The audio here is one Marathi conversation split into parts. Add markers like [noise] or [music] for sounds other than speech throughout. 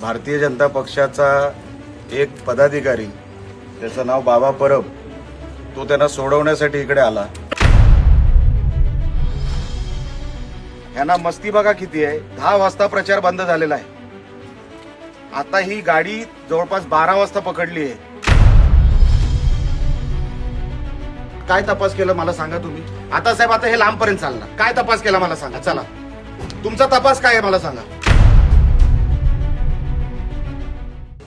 भारतीय जनता पक्षाचा एक पदाधिकारी त्याचं नाव बाबा परब तो त्यांना सोडवण्यासाठी इकडे आला. ह्यांना मस्ती बघा किती आहे. दहा वाजता प्रचार बंद झालेला आहे. आता ही गाडी जवळपास बारा वाजता पकडली आहे. काय तपास केलं मला सांगा तुम्ही? आता साहेब आता हे लांबपर्यंत चालणार. काय तपास केला मला सांगा? चला. तुमचा तपास काय आहे मला सांगा?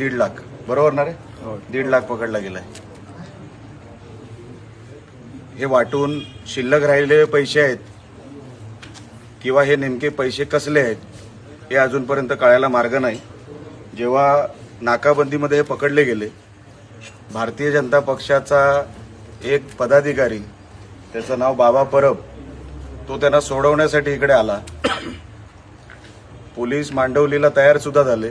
दीड लाख. बरोबर ना रे? दीड लाख पकडला गेलाय. हे वाटून शिल्लक राहिलेले पैसे आहेत किंवा हे नेमके पैसे कसले आहेत हे अजूनपर्यंत कळायला मार्ग नाही. जेव्हा नाकाबंदीमध्ये हे पकडले गेले भारतीय जनता पक्षाचा एक पदाधिकारी त्याचं नाव बाबा परब तो त्यांना सोडवण्यासाठी इकडे आला. पोलीस मांडवलीला तयार सुद्धा झाले.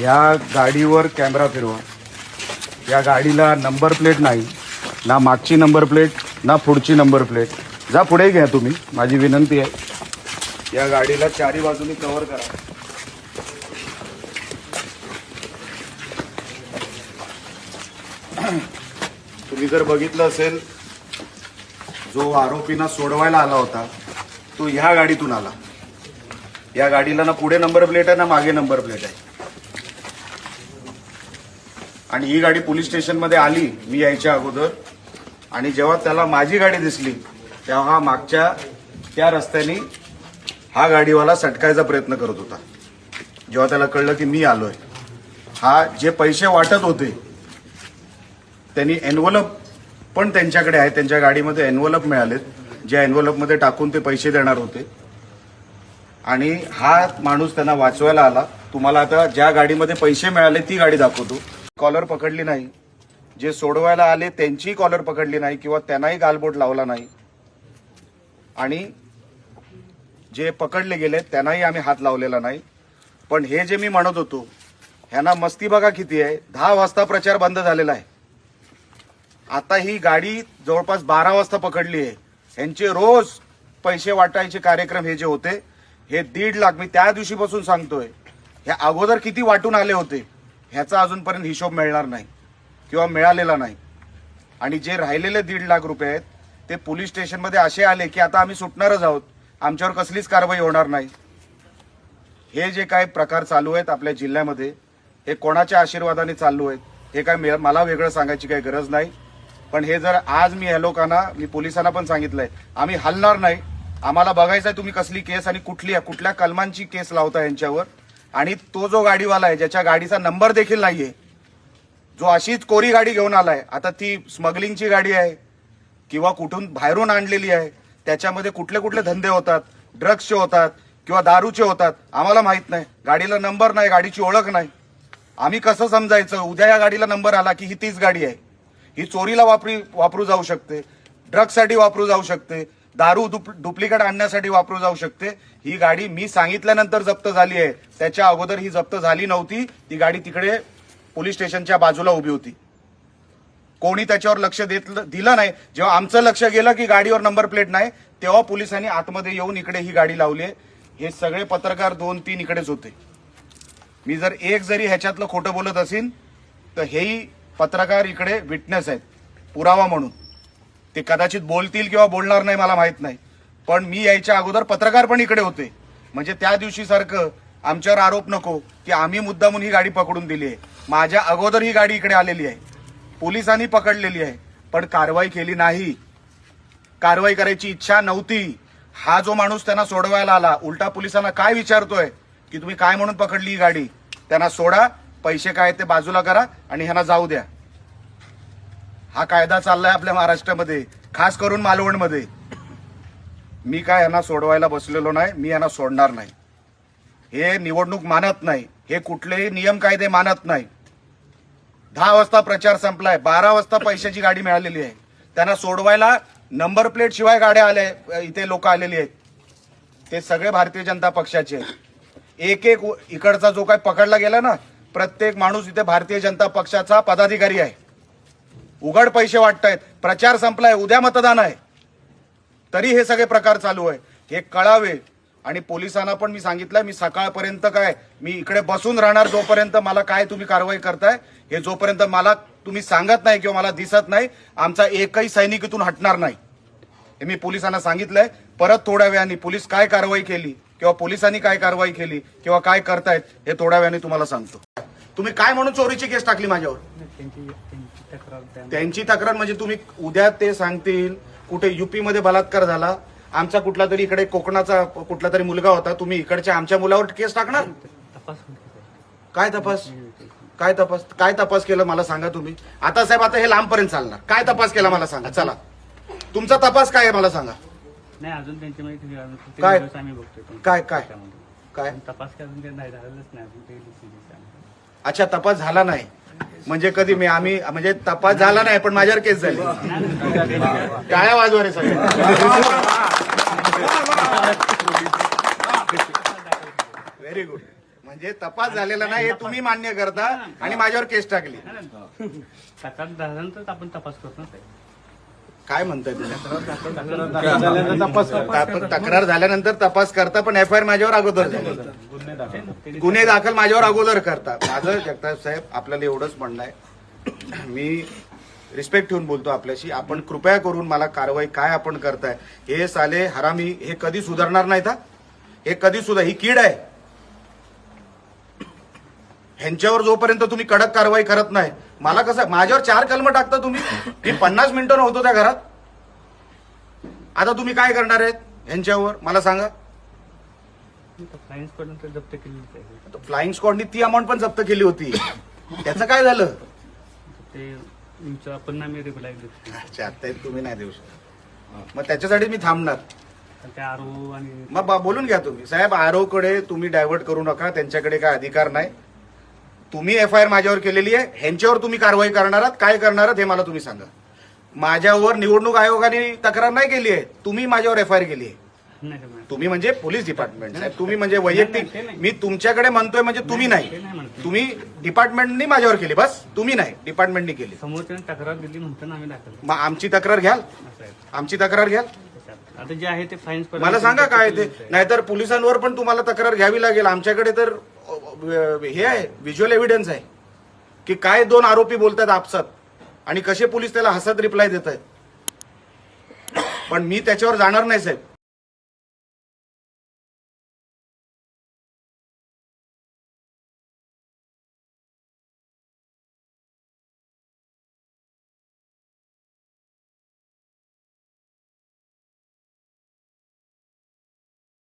या गाडीवर कॅमेरा फिरवा. या गाडीला नंबर प्लेट नाही ना मागची नंबर प्लेट ना पुढची नंबर प्लेट. जा पुढे घ्या तुम्ही माझी विनंती आहे. या गाडीला चारी बाजूनी कव्हर करा. [clears throat] तुम्ही जर बघितलं असेल जो आरोपींना सोडवायला आला होता तो ह्या गाडीतून आला. या गाडीला ना पुढे नंबर प्लेट आहे ना मागे नंबर प्लेट आहे. आणि ही गाडी पोलीस स्टेशनमध्ये आली मी यायच्या अगोदर. आणि जेव्हा त्याला माझी गाडी दिसली तेव्हा हा मागच्या त्या रस्त्याने हा गाडीवाला सटकायचा प्रयत्न करत होता. जेव्हा त्याला कळलं की मी आलोय. हा जे पैसे वाटत होते त्यांनी एनव्हलप पण त्यांच्याकडे आहे. त्यांच्या गाडीमध्ये एनवलप मिळालेत. ज्या एनवलपमध्ये टाकून ते पैसे देणार होते. आणि हा माणूस त्यांना वाचवायला आला. तुम्हाला आता ज्या गाडीमध्ये पैसे मिळाले ती गाडी दाखवतो. कॉलर पकडली नाही. जे सोडवायला आले त्यांचीही कॉलर पकडली नाही किंवा त्यांनाही गालबोट लावला नाही. आणि जे पकडले गेले त्यांनाही आम्ही हात लावलेला नाही. पण हे जे मी म्हणत होतो ह्यांना मस्ती बघा किती आहे. दहा वाजता प्रचार बंद झालेला आहे. आता ही गाडी जवळपास बारा वाजता पकडली आहे. यांचे रोज पैसे वाटायचे कार्यक्रम हे जे होते हे दीड लाख मी त्या दिवशीपासून सांगतोय. हे अगोदर किती वाटून आले होते? ह्याचा अजूनपर्यंत हिशोब मिळणार नाही किंवा मिळालेला नाही. आणि जे राहिलेले दीड लाख रुपये आहेत ते पोलीस स्टेशनमध्ये असे आले की आता आम्ही सुटणारच आहोत. आमच्यावर कसलीच कारवाई होणार नाही. हे जे काय प्रकार चालू आहेत आपल्या जिल्ह्यामध्ये हे कोणाच्या आशीर्वादाने चालू आहेत हे काय मला वेगळं सांगायची काही गरज नाही. पण हे जर आज मी या लोकांना मी पोलिसांना पण सांगितलंय आम्ही हलणार नाही. आम्हाला बघायचं आहे तुम्ही कसली केस आणि कुठली कुठल्या कलमांची केस लावता यांच्यावर. आणि तो जो गाडीवाला आहे ज्याच्या गाडीचा नंबर देखील नाहीये जो अशीच कोरी गाडी घेऊन आलाय आता ती स्मगलिंगची गाडी आहे किंवा कुठून बाहेरून आणलेली आहे त्याच्यामध्ये कुठले कुठले धंदे होतात ड्रग्सचे होतात किंवा दारूचे होतात आम्हाला माहीत नाही. गाडीला नंबर नाही गाडीची ओळख नाही. आम्ही कसं समजायचं? उद्या या गाडीला नंबर आला की ही तीच गाडी आहे. ही चोरीला वापरी वापरू जाऊ शकते. ड्रग्ससाठी वापरू जाऊ शकते. दारू डुप्लिकेट आणण्यासाठी वापरू जाऊ शकते. ही गाडी मी सांगितल्यानंतर जप्त झाली आहे. त्याच्या अगोदर ही जप्त झाली नव्हती. ती गाडी तिकडे पोलीस स्टेशनच्या बाजूला उभी होती. कोणी त्याच्यावर लक्ष देत दिलं नाही. जेव्हा आमचं लक्ष गेलं की गाडीवर नंबर प्लेट नाही तेव्हा पोलिसांनी आतमध्ये येऊन इकडे ही गाडी लावली आहे. हे सगळे पत्रकार दोन तीन इकडेच होते. मी जर एक जरी ह्याच्यातलं खोटं बोलत असेल तर हेही पत्रकार इकडे विटनेस आहेत. पुरावा म्हणून. ते कदाचित बोलतील किंवा बोलणार नाही मला माहीत नाही. पण मी यायच्या अगोदर पत्रकार पण इकडे होते. म्हणजे त्या दिवशी सारखं आमच्यावर आरोप नको की आम्ही मुद्दामून ही गाडी पकडून दिली आहे. माझ्या अगोदर ही गाडी इकडे आलेली आहे. पोलिसांनी पकडलेली आहे. पण कारवाई केली नाही. कारवाई करायची इच्छा नव्हती. हा जो माणूस त्यांना सोडवायला आला उलटा पोलिसांना काय विचारतोय की तुम्ही काय म्हणून पकडली ही गाडी? त्यांना सोडा पैसे काय ते बाजूला करा आणि ह्यांना जाऊ द्या. हा कायदा चाललाय आपल्या महाराष्ट्रामध्ये खास करून मालवणमध्ये. मी काय यांना सोडवायला बसलेलो नाही मी यांना सोडणार नाही. हे निवडणूक मानत नाही हे कुठलेही नियम कायदे मानत नाही. दहा वाजता प्रचार संपलाय बारा वाजता पैशाची गाडी मिळालेली आहे. त्यांना सोडवायला नंबर प्लेट शिवाय गाड्या आल्या इथे लोक आलेली आहेत. ते सगळे भारतीय जनता पक्षाचे एक एक इकडचा जो काय पकडला गेला ना प्रत्येक माणूस इथे भारतीय जनता पक्षाचा पदाधिकारी आहे. उघड पैसे वाटतायत प्रचार संपलाय उद्या मतदान आहे. तरी हे सगळे प्रकार चालू आहे. हे कळावे. आणि पोलिसांना पण मी सांगितलंय मी सकाळपर्यंत काय मी इकडे बसून राहणार जोपर्यंत मला काय तुम्ही कारवाई करताय हे जोपर्यंत मला तुम्ही सांगत नाही किंवा मला दिसत नाही आमचा एकही सैनिक इथून हटणार नाही. हे मी पोलिसांना सांगितलंय. परत थोड्या वेळाने पोलीस काय कारवाई केली किंवा पोलिसांनी काय कारवाई केली किंवा काय करतायत हे थोड्या वेळाने तुम्हाला सांगतो. तुम्ही काय म्हणून चोरीची केस टाकली माझ्यावर? तक्रार द्या. त्यांची तक्रार म्हणजे तुम्ही उद्या ते सांगतील कुठे युपी मध्ये बलात्कार झाला आमचा कुठला तरी इकडे कोकणाचा कुठला तरी मुलगा होता तुम्ही इकडच्या आमच्या मुलावर केस टाकणार तपास? काय तपास काय तपास काय तपास केलं मला सांगा तुम्ही आता साहेब आता हे लांबपर्यंत चालणार काय तपास केला मला सांगा चला तुमचा तपास काय आहे मला सांगा नाही अजून त्यांच्या मध्ये ते अजून प्रत्येक काय? दिवस आम्ही बघतोय पण काय? काय? त्याच्यामध्ये. काय पण तपास काय अजून ते नाही झालेलंच नाही अजून ते serious आहे. अच्छा तपास झाला नाही म्हणजे कधी मी आम्ही म्हणजे तपास झाला नाही पण माझ्यावर केस झाली. टाळ्या वाजवा रे सगळे. व्हेरी गुड म्हणजे तपास झालेला नाही हे तुम्ही मान्य करता आणि माझ्यावर केस टाकली. झाल्यानंतर आपण तपास करतो ना काय म्हणताय तुम्ही? ताप- तक्रार झाल्यानंतर तपास करता पण एफ आय आर माझ्यावर अगोदर झाली. गुन्हे दाखल. माझ्यावर अगोदर करता. माझं जगताप साहेब आपल्याला एवढंच म्हणणं आहे. [clears throat] मी रिस्पेक्ट ठेवून बोलतो आपल्याशी. आपण कृपया करून मला कारवाई काय आपण करताय हे साले हरामी हे कधी सुधारणार नाहीत हा? हे कधी सुद्धा ही कीड आहे. ह्यांच्यावर जोपर्यंत तुम्ही कडक कारवाई करत नाही मला कसं माझ्यावर चार कलम टाकता तुम्ही? मी पन्नास मिनिटं नव्हतो त्या घरात. आता तुम्ही काय करणार आहेत ह्यांच्यावर मला सांगा. कडून ते जप्त आहे फ्लाइंग स्क्वॉडनी ती अमाऊंट पण जप्त केली होती. त्याचं काय झालं? ते रिप्लाय देतो अच्छा आता तुम्ही नाही देऊ शकत. मग त्याच्यासाठी मी थांबणार. ते आरो आणि मग बोलून घ्या तुम्ही. साहेब आरो कडे तुम्ही डायव्हर्ट करू नका. त्यांच्याकडे काय अधिकार नाही. तुम्ही एफ आय आर माझ्यावर केलेली आहे ह्यांच्यावर तुम्ही कारवाई करणार आहात काय करणार आहात हे मला तुम्ही सांगा. माझ्यावर निवडणूक आयोगाने तक्रार नाही केली आहे तुम्ही माझ्यावर एफ आय आर केली आहे. तुम्ही म्हणजे पोलीस डिपार्टमेंट साहेब तुम्ही म्हणजे वैयक्तिक मी तुमच्याकडे म्हणतोय म्हणजे तुम्ही नाही तुम्ही डिपार्टमेंटनी माझ्यावर केली बस तुम्ही नाही डिपार्टमेंटनी केली. समोरच्याने तक्रार दिली म्हणतो ना आम्ही दाखल मग आमची तक्रार घ्याल? आमची तक्रार घ्याल. आता जे आहे ते फाईन्स मला सांगा काय ते? नाहीतर पोलिसांवर पण तुम्हाला तक्रार घ्यावी लागेल आमच्याकडे तर हे आहे व्हिज्युअल एव्हिडन्स आहे. की काय दोन आरोपी बोलतात आपसात आणि कसे पोलीस त्याला हसत रिप्लाय देत आहेत पण मी त्याच्यावर जाणार नाही साहेब.